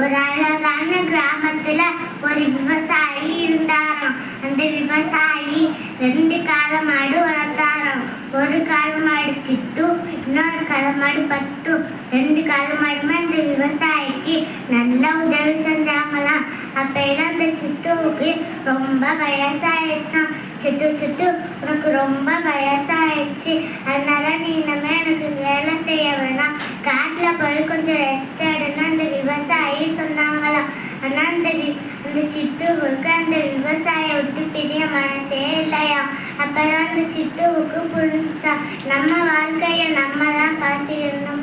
ஒரு அழகான கிராமத்துல ஒரு விவசாயி இருந்தாராம். அந்த விவசாயி ரெண்டு கால மாடு வளர்த்தாராம். ஒரு கால மாடு சிட்டு இன்னொரு கால மாடு பட்டு. ரெண்டு கால மாடுமே அந்த விவசாயிக்கு நல்ல உதவி செஞ்சாங்களாம். அப்ப அந்த சிட்டுவுக்கு ரொம்ப வயசாயிடுச்சான் சிட்டு சிட்டு உனக்கு ரொம்ப வயசாயிடுச்சு. அதனால நீ இனிமே எனக்கு வேலை செய்ய வேணாம். காட்டுல போய் கொஞ்சம் ரெஸ்ட் எடுன்னு அந்த விவசாயி சொன்னாங்களாம் ஆனா அந்த வி- அந்த சிட்டுவுக்கு அந்த விவசாய விட்டு பெரிய மனசே இல்லையா? அப்பதான் அந்த சிட்டுவுக்கு புரிஞ்சுச்சான் நம்ம வாழ்க்கைய நம்ம தான் பார்த்துக்கணும்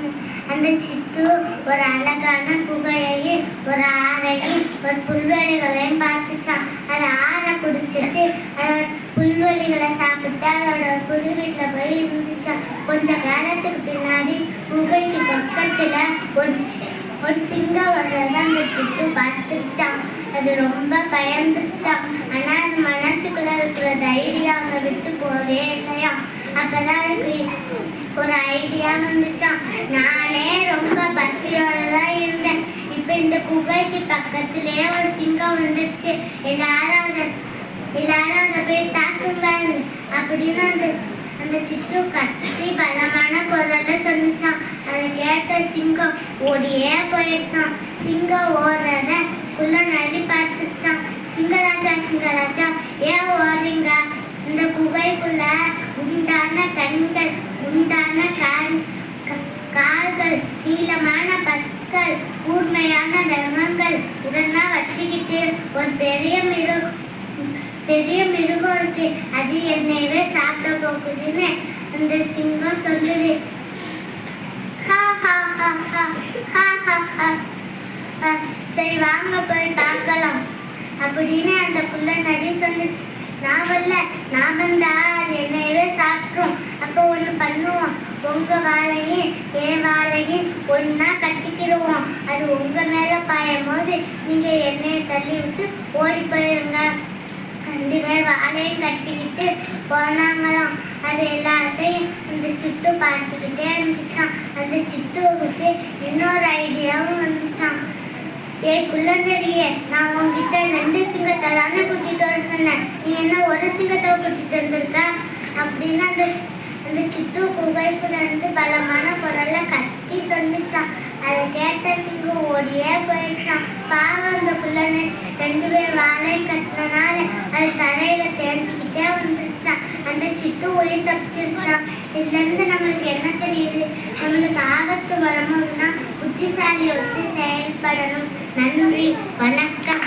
அந்த சிட்டு ஒரு அழகான குகையை ஒரு ஆறையும் ஒரு புல்வெளிகளையும் பார்த்துச்சான் அது ஆறை குடிச்சிட்டு அதோட புல்வெளிகளை சாப்பிட்டு அதோட புது வீட்டில் போய் இருந்துச்சான் கொஞ்ச காலத்துக்கு பின்னாடி குகைக்கு பக்கத்தில் ஒரு சி- ஒரு சிங்கம் வர்றதை அந்த சிட்டு பார்த்துச்சான் அது ரொம்ப பயந்துச்சான் ஆனா அது மனசுக்குள்ள இருக்கிற தைரியம் அவங்க விட்டு போவே இல்லையா? அப்பதான் அதுக்கு ஒரு ஐடியா வந்துச்சான் நானே ரொம்ப பசியோட தான் இருந்தேன். இப்ப இந்த குகைக்கு பக்கத்திலேயே ஒரு சிங்கம் வந்துருச்சு. எல்லாரும் அதை எல்லாரும் அதை போய் தாக்குங்க அப்படின்னு அந்த அந்த சிட்டு கத்தி பலமான குரல்ல சொன்னிச்சான் அதை கேட்ட சிங்கம் ஓடியே போயிடுச்சான். சிங்கம் ஓடுறத குள்ள நடி சிங்கராஜா சிங்கராஜா ஏன் ஓடுறீங்க இந்த குகைக்குள்ள உண்டான கண்கள் உண்டான கால்கள் நீளமான பற்கள் கூர்மையான தர்மங்கள் இதெல்லாம் வச்சுக்கிட்டு ஒரு பெரிய மிருகம் பெரிய மிருகம் இருக்கு அது என்னையவே சாப்பிட போகுதுன்னு அந்த சிங்கம் சொல்லுது. ஹா, ஹா, ஹா, ஹா, ஹா, சரி வாங்க போய் பார்க்கலாம். அப்படின்னு அந்த புள்ள நரி சொல்லுச்சு. நான் வரல நான் வந்தா அது என்னையவே சாப்பிட்ரும். அப்போ ஒன்று பண்ணுவோம். உங்க வாழையும் என் வாழையும் ஒன்னா கட்டிக்கிடுவோம் அது உங்க மேல பாயும் போது நீங்க எண்ணெயை தள்ளி விட்டு ஓடி போயிருங்க. ரெண்டு பேர் வாழையும் கட்டிக்கிட்டு போனாங்களாம். அது எல்லாத்தையும் அந்த சிட்டு பார்த்துக்கிட்டே இருந்துச்சான் அந்த சிட்டுவுக்கு இன்னொரு ஐடியாவும் வந்துச்சான் ஏ குள்ளந்தடியே நான் உங்ககிட்ட ரெண்டு சிங்கத்தை தானே கூட்டிட்டு வர சொன்னேன். நீ என்ன ஒரு சிங்கத்தை கூட்டிட்டு வந்திருக்க? அப்படின்னு அந்த அந்த சிட்டு குகைக்குள்ள இருந்து பலமான குரல்ல கத்தி சொன்னிச்சான். அதை கேட்ட சிங்கம் ஓடியே போயிடுச்சான். பாவம் அந்த குள்ளனை ரெண்டு பேர் வாழை கட்டினால அது தரையில தேஞ்சிக்கிட்டே வந்துருச்சான். அந்த சிட்டு உயிர் தப்பிச்சிருச்சான். இதுல இருந்து நம்மளுக்கு என்ன தெரியுது? நம்மளுக்கு ஆபத்து வரும்போதுதான் புத்திசாலி வச்சு செயல்படணும் நன்றி வணக்கம்.